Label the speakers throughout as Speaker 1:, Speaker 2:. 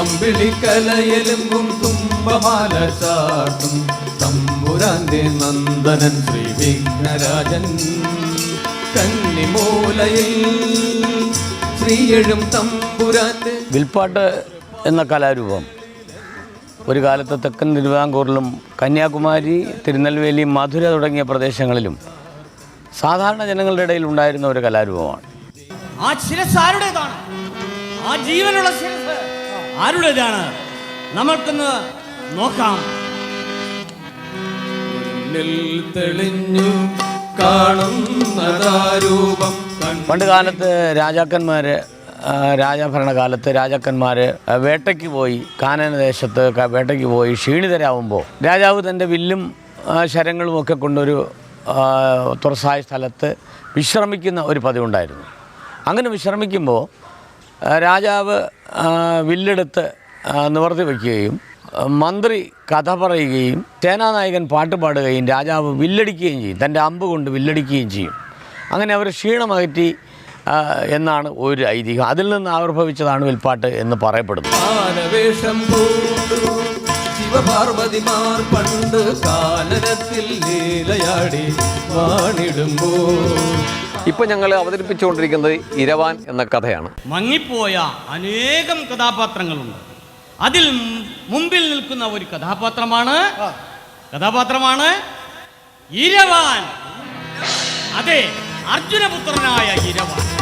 Speaker 1: അമ്പിളിക്കലയെലുമ്പും തുമ്പമാല ചാട്ടും തമ്പുരാന്റെ നന്ദനൻ ശ്രീ വിഘ്നരാജൻ. കന്നിമൂലയിൽ ശ്രീയഴും തമ്പുരാന്റെ
Speaker 2: വിൽപ്പാട്ട് എന്ന കലാരൂപം. ഒരു കാലത്ത് തെക്കൻ തിരുവിതാംകൂറിലും കന്യാകുമാരി തിരുനെൽവേലി മധുര തുടങ്ങിയ പ്രദേശങ്ങളിലും സാധാരണ ജനങ്ങളുടെ ഇടയിൽ ഉണ്ടായിരുന്ന ഒരു കലാരൂപമാണ്.
Speaker 3: ആ ശിരസ് ആരുടേതാണ് ആ ജീവനുള്ള ശിരസ് ആരുടേതാണ്? നമ്മൾക്കൊന്ന് നോക്കാം.
Speaker 1: തെളിഞ്ഞു കാണുന്നതാരൂപം
Speaker 2: പണ്ട് കാലത്ത് രാജാക്കന്മാർ രാജാഭരണകാലത്ത് രാജാക്കന്മാർ വേട്ടയ്ക്ക് പോയി കാനനദേശത്ത് വേട്ടയ്ക്ക് പോയി ക്ഷീണിതരാകുമ്പോൾ രാജാവ് തന്റെ വില്ലും ആ, ശരങ്ങളും ഒക്കെ കൊണ്ടൊരു തുറസായ സ്ഥലത്ത് വിശ്രമിക്കുന്ന ഒരു പതിവുണ്ടായിരുന്നു. അങ്ങനെ വിശ്രമിക്കുമ്പോൾ രാജാവ് വില്ലെടുത്ത് നിവർത്തി വയ്ക്കുകയും മന്ത്രി കഥ പറയുകയും സേനാനായകൻ പാട്ട് പാടുകയും രാജാവ് വില്ലടിക്കുകയും ചെയ്യും. തന്റെ അമ്പ് കൊണ്ട് വില്ലടിക്കുകയും ചെയ്യും. അങ്ങനെ അവർ ക്ഷീണമകറ്റി എന്നാണ് ഒരു ഐതിഹ്യം. അതിൽ നിന്ന് ആവിർഭവിച്ചതാണ് വിൽപ്പാട്ട് എന്ന് പറയപ്പെടുന്നു
Speaker 1: ശിവപാർവതിമാർ പണ്ട് കാലനത്തിൽ ലീലയാടി
Speaker 4: ഇപ്പോൾ ഞങ്ങൾ അവതരിപ്പിച്ചുകൊണ്ടിരിക്കുന്നത് ഇരവാൻ എന്ന കഥയാണ്.
Speaker 3: മങ്ങിപ്പോയ അനേകം കഥാപാത്രങ്ങളുണ്ട്. അതിൽ മുമ്പിൽ നിൽക്കുന്ന ഒരു കഥാപാത്രമാണ് കഥാപാത്രമാണ് ഇരവാൻ. അതെ അർജുനപുത്രനായ ഇരവാൻ.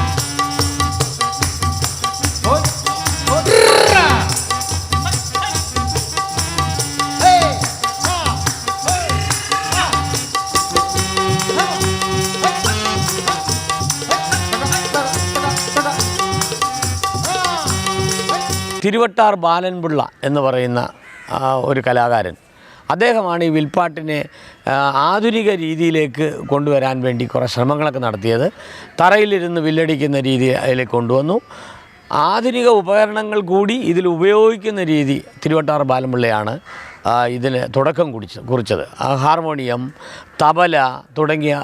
Speaker 2: തിരുവട്ടാർ ബാലൻപിള്ള എന്ന് പറയുന്ന ഒരു കലാകാരൻ. അദ്ദേഹമാണ് ഈ വിൽപ്പാട്ടിനെ ആധുനിക രീതിയിലേക്ക് കൊണ്ടുവരാൻ വേണ്ടി കുറേ ശ്രമങ്ങളൊക്കെ നടത്തിയത്. തറയിലിരുന്ന് വില്ലടിക്കുന്ന രീതി അതിലേക്ക് കൊണ്ടുവന്നു. ആധുനിക ഉപകരണങ്ങൾ കൂടി ഇതിൽ ഉപയോഗിക്കുന്ന രീതി തിരുവട്ടാർ ബാലമ്പിള്ളയാണ് ഇതിന് തുടക്കം കുറിച്ച് കുറിച്ചത്. ഹാർമോണിയം തബല തുടങ്ങിയ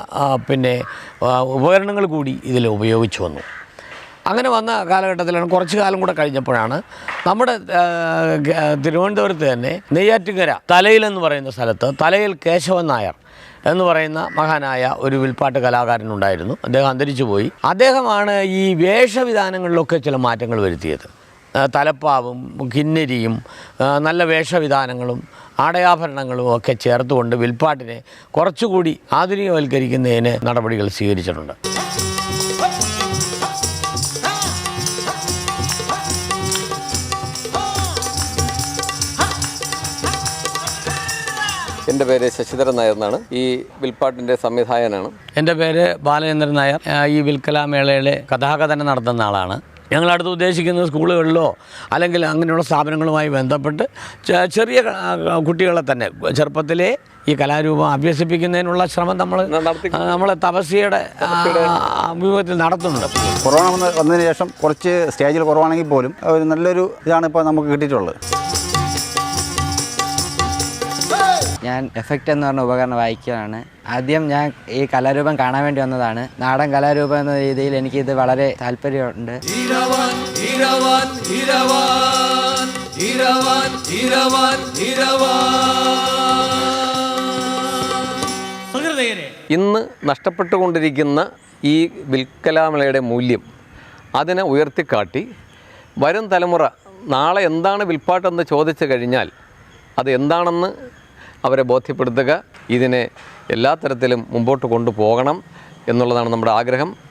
Speaker 2: പിന്നെ ഉപകരണങ്ങൾ കൂടി ഇതിൽ ഉപയോഗിച്ചു വന്നു. അങ്ങനെ വന്ന കാലഘട്ടത്തിലാണ് കുറച്ച് കാലം കൂടെ കഴിഞ്ഞപ്പോഴാണ് നമ്മുടെ തിരുവനന്തപുരത്ത് തന്നെ നെയ്യാറ്റിങ്കര തലയിൽ എന്ന് പറയുന്ന സ്ഥലത്ത് തലയിൽ കേശവൻ നായർ എന്ന് പറയുന്ന മഹാനായ ഒരു വിൽപ്പാട്ട് കലാകാരനുണ്ടായിരുന്നു അദ്ദേഹം അന്തരിച്ചു പോയി. അദ്ദേഹമാണ് ഈ വേഷവിധാനങ്ങളിലൊക്കെ ചില മാറ്റങ്ങൾ വരുത്തിയത്. തലപ്പാവും കിന്നരിയും നല്ല വേഷവിധാനങ്ങളും ആടയാഭരണങ്ങളും ഒക്കെ ചേർത്തുകൊണ്ട് വിൽപ്പാട്ടിനെ കുറച്ചുകൂടി ആധുനികവൽക്കരിക്കുന്നതിന് നടപടികൾ സ്വീകരിച്ചിട്ടുണ്ട്.
Speaker 4: എന്റെ പേര് ശശിധരൻ നായർ എന്നാണ്. ഈ വിൽപ്പാട്ടിന്റെ സംവിധായകനാണ്.
Speaker 2: എന്റെ പേര് ബാലചന്ദ്രൻ നായർ. ഈ വിൽക്കലാമേളയിലെ കഥാകഥനം നടത്തുന്ന ആളാണ്. ഞങ്ങളടുത്ത് ഉദ്ദേശിക്കുന്നത് സ്കൂളുകളിലോ അല്ലെങ്കിൽ അങ്ങനെയുള്ള സ്ഥാപനങ്ങളുമായി ബന്ധപ്പെട്ട് ചെറിയ കുട്ടികളെ തന്നെ ചെറുപ്പത്തിലെ ഈ കലാരൂപം അഭ്യസിപ്പിക്കുന്നതിനുള്ള ശ്രമം നമ്മൾ
Speaker 4: നടത്തി-
Speaker 2: നമ്മളെ തപസ്യയുടെ അഭിമുഖത്തിൽ നടത്തുന്നുണ്ട്.
Speaker 5: കൊറോണ വന്ന വന്നതിന് ശേഷം കുറച്ച് സ്റ്റേജിൽ കുറവാണെങ്കിൽ പോലും ഒരു നല്ലൊരു ഇതാണ് ഇപ്പോൾ നമുക്ക് കിട്ടിയിട്ടുള്ളത്.
Speaker 6: ഞാൻ എഫക്റ്റ് എന്ന് പറഞ്ഞ ഉപകരണം വായിക്കുകയാണ്. ആദ്യം ഞാൻ ഈ കലാരൂപം കാണാൻ വേണ്ടി വന്നതാണ്. നാടൻ കലാരൂപം എന്ന രീതിയിൽ എനിക്ക് ഇത് വളരെ താല്പര്യമുണ്ട്.
Speaker 1: ഇരവാൻ ഇരവാൻ ഇരവാൻ ഇരവാൻ ഇരവാൻ ഇരവാൻ
Speaker 3: സുഹൃതയരെ
Speaker 4: ഇന്ന് നഷ്ടപ്പെട്ടുകൊണ്ടിരിക്കുന്ന ഈ വിൽക്കലാമലയുടെ മൂല്യം അതിനെ ഉയർത്തിക്കാട്ടി വരും തലമുറ നാളെ എന്താണ് വിൽപ്പാട്ടെന്ന് ചോദിച്ചു കഴിഞ്ഞാൽ അത് എന്താണെന്ന് അവരെ ബോധ്യപ്പെടുത്തുക. ഇതിനെ എല്ലാ തരത്തിലും മുമ്പോട്ട് കൊണ്ടുപോകണം എന്നുള്ളതാണ് നമ്മുടെ ആഗ്രഹം.